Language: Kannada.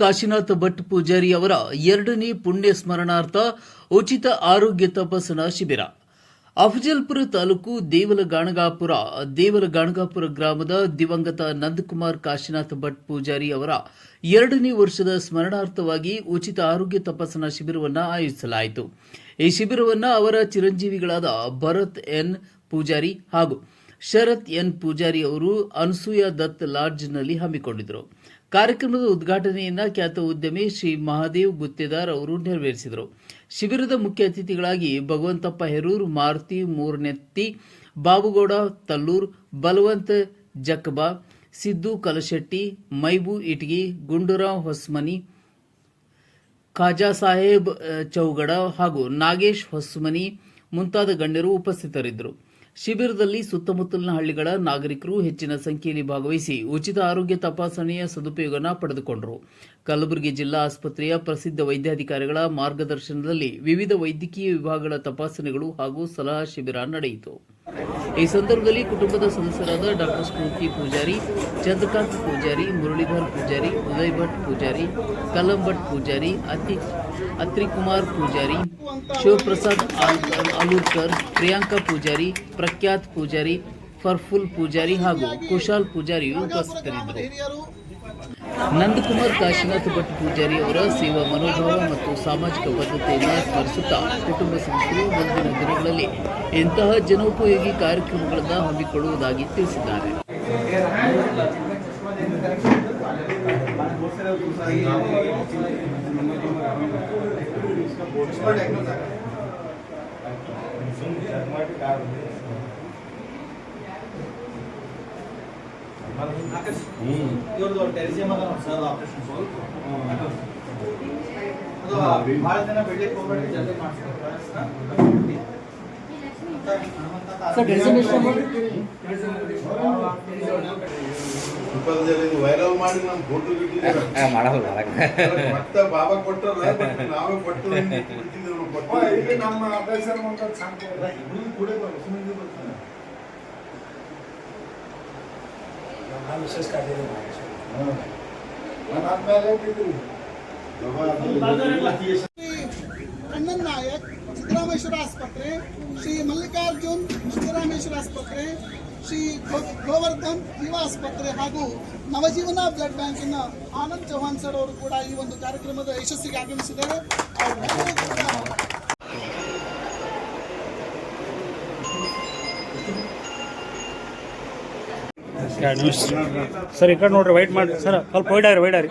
ಕಾಶಿನಾಥ ಭಟ್ ಪೂಜಾರಿ ಅವರ ಎರಡನೇ ಪುಣ್ಯ ಸ್ಮರಣಾರ್ಥ ಉಚಿತ ಆರೋಗ್ಯ ತಪಾಸಣಾ ಶಿಬಿರ. ಅಫಜಲ್ಪುರ ತಾಲೂಕು ದೇವಲಗಾಣಗಾಪುರ ದೇವಲಗಾಣಗಾಪುರ ಗ್ರಾಮದ ದಿವಂಗತ ನಂದಕುಮಾರ್ ಕಾಶಿನಾಥ ಭಟ್ ಪೂಜಾರಿ ಅವರ ಎರಡನೇ ವರ್ಷದ ಸ್ಮರಣಾರ್ಥವಾಗಿ ಉಚಿತ ಆರೋಗ್ಯ ತಪಾಸಣಾ ಶಿಬಿರವನ್ನು ಆಯೋಜಿಸಲಾಯಿತು. ಈ ಶಿಬಿರವನ್ನು ಅವರ ಚಿರಂಜೀವಿಗಳಾದ ಭರತ್ ಎನ್ ಪೂಜಾರಿ ಹಾಗೂ ಶರತ್ ಎನ್ ಪೂಜಾರಿ ಅವರು ಅನಸೂಯ ದತ್ ಲಾಡ್ಜ್ನಲ್ಲಿ ಹಮ್ಮಿಕೊಂಡಿದ್ದರು. ಕಾರ್ಯಕ್ರಮದ ಉದ್ಘಾಟನೆಯನ್ನ ಖ್ಯಾತ ಉದ್ಯಮಿ ಶ್ರೀ ಮಹಾದೇವ್ ಗುತ್ತೇದಾರ್ ಅವರು ನೆರವೇರಿಸಿದರು. ಶಿಬಿರದ ಮುಖ್ಯ ಅತಿಥಿಗಳಾಗಿ ಭಗವಂತಪ್ಪ ಹೆರೂರ್, ಮಾರುತಿ, ಮೂರ್ನೆತ್ತಿ, ಬಾಬುಗೌಡ, ತಲ್ಲೂರ್, ಬಲವಂತ, ಜಕ್ಕಬಾ, ಸಿದ್ದು, ಕಲಶೆಟ್ಟಿ, ಮೈಬು, ಇಟಗಿ, ಗುಂಡೂರಾವ್, ಹೊಸ್ಮನಿ ಖಾಜಾ ಸಾಹೇಬ್ ಚೌಗಡ ಹಾಗೂ ನಾಗೇಶ್, ಹೊಸ್ಮನಿ ಮುಂತಾದ ಗಣ್ಯರು ಉಪಸ್ಥಿತರಿದ್ದರು. ಶಿಬಿರದಲ್ಲಿ ಸುತ್ತಮುತ್ತಲಿನ ಹಳ್ಳಿಗಳ ನಾಗರಿಕರು ಹೆಚ್ಚಿನ ಸಂಖ್ಯೆಯಲ್ಲಿ ಭಾಗವಹಿಸಿ ಉಚಿತ ಆರೋಗ್ಯ ತಪಾಸಣೆಯ ಸದುಪಯೋಗನ ಪಡೆದುಕೊಂಡರು. ಕಲಬುರಗಿ ಜಿಲ್ಲಾ ಆಸ್ಪತ್ರೆಯ ಪ್ರಸಿದ್ಧ ವೈದ್ಯಾಧಿಕಾರಿಗಳ ಮಾರ್ಗದರ್ಶನದಲ್ಲಿ ವಿವಿಧ ವೈದ್ಯಕೀಯ ವಿಭಾಗಗಳ ತಪಾಸಣೆಗಳು ಹಾಗೂ ಸಲಹಾ ಶಿಬಿರ ನಡೆಯಿತು. ಈ ಸಂದರ್ಭದಲ್ಲಿ ಕುಟುಂಬದ ಸದಸ್ಯರಾದ ಡಾಕ್ಟರ್ ಸ್ಫೂರ್ತಿ ಪೂಜಾರಿ, ಚಂದ್ರಕಾಂತ್ ಪೂಜಾರಿ, ಮುರಳೀಧರ್ ಪೂಜಾರಿ ಉದಯ್ ಭಟ್ ಪೂಜಾರಿ ಕಲಂ ಭಟ್ ಪೂಜಾರಿ ಅತಿ ಅತ್ರಿಕುಮಾರ್ ಪೂಜಾರಿ, ಶಿವಪ್ರಸಾದ್ ಆಲ್- ಆಲೂರ್ಕರ್, ಪ್ರಿಯಾಂಕಾ ಪೂಜಾರಿ, ಪ್ರಖ್ಯಾತ್ ಪೂಜಾರಿ, ಫರ್ಫುಲ್ ಪೂಜಾರಿ ಹಾಗೂ ಕುಶಾಲ್ ಪೂಜಾರಿಯು ಉಪಸ್ಥಿತರಿದ್ದರು. ನಂದಕುಮಾರ್ ಕಾಶಿನಾಥ್ ಭಟ್ ಪೂಜಾರಿ ಅವರ ಸೇವಾ ಮನೋಭಾವ ಮತ್ತು ಸಾಮಾಜಿಕ ಬದ್ಧತೆಯನ್ನು ಸ್ಮರಿಸುತ್ತಾ ಕುಟುಂಬ ಸದಸ್ಯರು ಮುಂದಿನ ದಿನಗಳಲ್ಲಿ ಇಂತಹ ಜನೋಪಯೋಗಿ ಕಾರ್ಯಕ್ರಮಗಳನ್ನು ಹಮ್ಮಿಕೊಳ್ಳುವುದಾಗಿ ತಿಳಿಸಿದ್ದಾರೆ. ಇವ್ರದ್ದು ಟೆರಿಸಿಯಮ್ ಅದ ಸರ್ ಆಪರೇಷನ್ ಅದು ಭಾಳ ಬೆಳಿಗ್ಗೆ ಜಲ್ದಿ ವೈರಲ್ ಮಾಡಿ ಫೋಟೋ ಮಾಡಲ್ಲ ಮತ್ತೆ ಬಾಬಾ ಕೊಟ್ಟ ನಾವೇ ಕೊಟ್ಟು ನಮ್ಮ ಅಭ್ಯಾಸ ಕೂಡ ಬರ್ತಾನೆ ವಿಶೇಷ ಕಾರ್ಯ ಅಣ್ಣನ್ ನಾಯಕ್, ಸಿದ್ದರಾಮೇಶ್ವರ ಆಸ್ಪತ್ರೆ, ಶ್ರೀ ಮಲ್ಲಿಕಾರ್ಜುನ್, ಸಿದ್ದರಾಮೇಶ್ವರ ಆಸ್ಪತ್ರೆ, ಶ್ರೀ ಗೋವರ್ಧನ್ ಯುವ ಆಸ್ಪತ್ರೆ ಹಾಗೂ ನವಜೀವನ ಬ್ಲಡ್ ಬ್ಯಾಂಕಿನ ಆನಂದ್ ಚೌಹಾಣ್ ಸರ್ ಅವರು ಕೂಡ ಈ ಒಂದು ಕಾರ್ಯಕ್ರಮದ ಯಶಸ್ಸಿಗೆ ಆಗಮಿಸಿದ್ದಾರೆ. ಸರ್ ಈ ಕಡೆ ನೋಡ್ರಿ ವೈಟ್ ಮಾಡಿ ಸರ್ ಸ್ವಲ್ಪ ವೈಟ್ ಆಗ್ರಿ ವೈಟ್ ಆಗ್ರಿ.